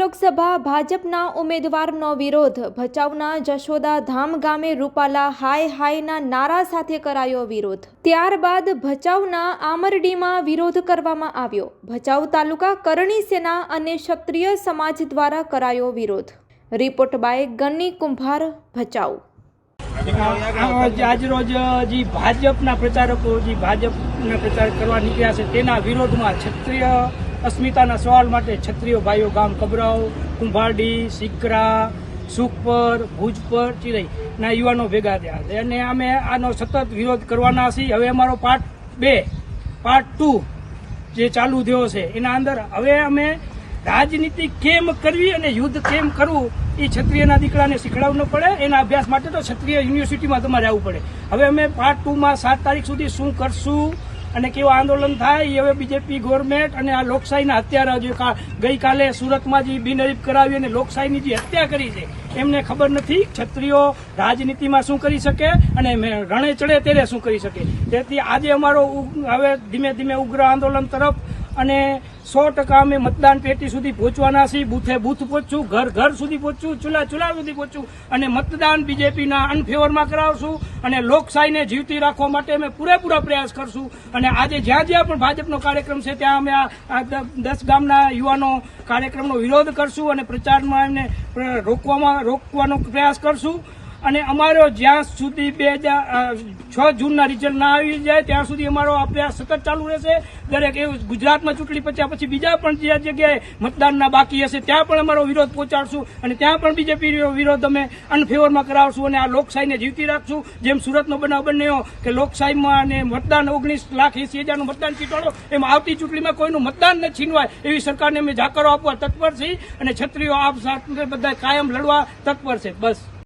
લોકસભા ભાજપના ઉમેદવારનો વિરોધ. ભચાઉના જશોદા ધામ ગામે રૂપાલા હાય હાયના નારા સાથે કરાયો વિરોધ. ત્યારબાદ ભચાઉના આમરડીમાં વિરોધ કરવામાં આવ્યો. ભચાઉ તાલુકા કરણી સેના અને ક્ષત્રિય સમાજ દ્વારા કરાયો વિરોધ. રિપોર્ટ બાય ગન્ની કુંભાર, ભચાઉ. આજરોજ જે ભાજપના પ્રચારકો, જે ભાજપના પ્રચાર કરવા નીકળ્યા છે, તેના વિરોધમાં ક્ષત્રિય અસ્મિતાના સવાલ માટે છત્રીઓ ભાઈઓ ગામ કબરાવ કુંભારડી સિકરા સુખપર, ભુજપર, ચિરઈ ના યુવાનો ભેગા થયા છે. અને અમે આનો સતત વિરોધ કરવાના છીએ. હવે અમારો પાર્ટ બે પાર્ટ ટુ જે ચાલુ થયો છે, એના અંદર હવે અમે રાજનીતિ કેમ કરવી અને યુદ્ધ કેમ કરવું, એ ક્ષત્રિયના દીકરાને શીખડાવવું પડે. એના અભ્યાસ માટે તો ક્ષત્રિય યુનિવર્સિટીમાં તમારે આવવું પડે. હવે અમે પાર્ટ ટુમાં સાત તારીખ સુધી શું કરશું અને કેવું આંદોલન થાય હવે બીજેપી ગવર્મેન્ટ અને આ લોકશાહીના હત્યારા જે ગઈકાલે સુરતમાં જે બિનહરીફ કરાવી અને લોકશાહીની જે હત્યા કરી છે, એમને ખબર નથી ક્ષત્રિયો રાજનીતિમાં શું કરી શકે અને રણે ચડે ત્યારે શું કરી શકે. તેથી આજે અમારો હવે ધીમે ધીમે ઉગ્ર આંદોલન તરફ અને સો ટકા અમે મતદાન પેટી સુધી પહોંચવાના છીએ. બૂથે બૂથ પહોંચશું ઘર ઘર સુધી પહોંચશું ચૂલા ચૂલા સુધી પહોંચશું અને મતદાન બીજેપીના અનફેવરમાં કરાવશું અને લોકશાહીને જીવતી રાખવા માટે અમે પૂરેપૂરા પ્રયાસ કરશું. અને આજે જ્યાં જ્યાં પણ ભાજપનો કાર્યક્રમ છે, ત્યાં અમે આ દસ ગામના યુવાનો કાર્યક્રમનો વિરોધ કરશું અને પ્રચારમાં એમને રોકવામાં રોકવાનો પ્રયાસ કરશું. અને અમારો જ્યાં સુધી બે છ જૂનના રિઝલ્ટ ના આવી જાય, ત્યાં સુધી અમારો અભ્યાસ સતત ચાલુ રહેશે. દરેક એવું ગુજરાતમાં ચૂંટણી પત્યા પછી બીજા પણ જ્યાં જગ્યાએ મતદાનના બાકી હશે, ત્યાં પણ અમારો વિરોધ પહોંચાડશું અને ત્યાં પણ બીજેપી વિરોધ અમે અનફેવરમાં કરાવશું અને આ લોકશાહીને જીવતી રાખશું. જેમ સુરતનો બનાવ બન્યો કે લોકશાહીમાં અને મતદાન ઓગણીસ લાખ એસી હજારનું મતદાન ચીટાડો, એમ આવતી ચૂંટણીમાં કોઈનું મતદાન ન છીનવાય એવી સરકારને અમે જાકરો આપવા તત્પર છીએ અને છત્રીઓ આપ સાથે બધા કાયમ લડવા તત્પર છે. બસ.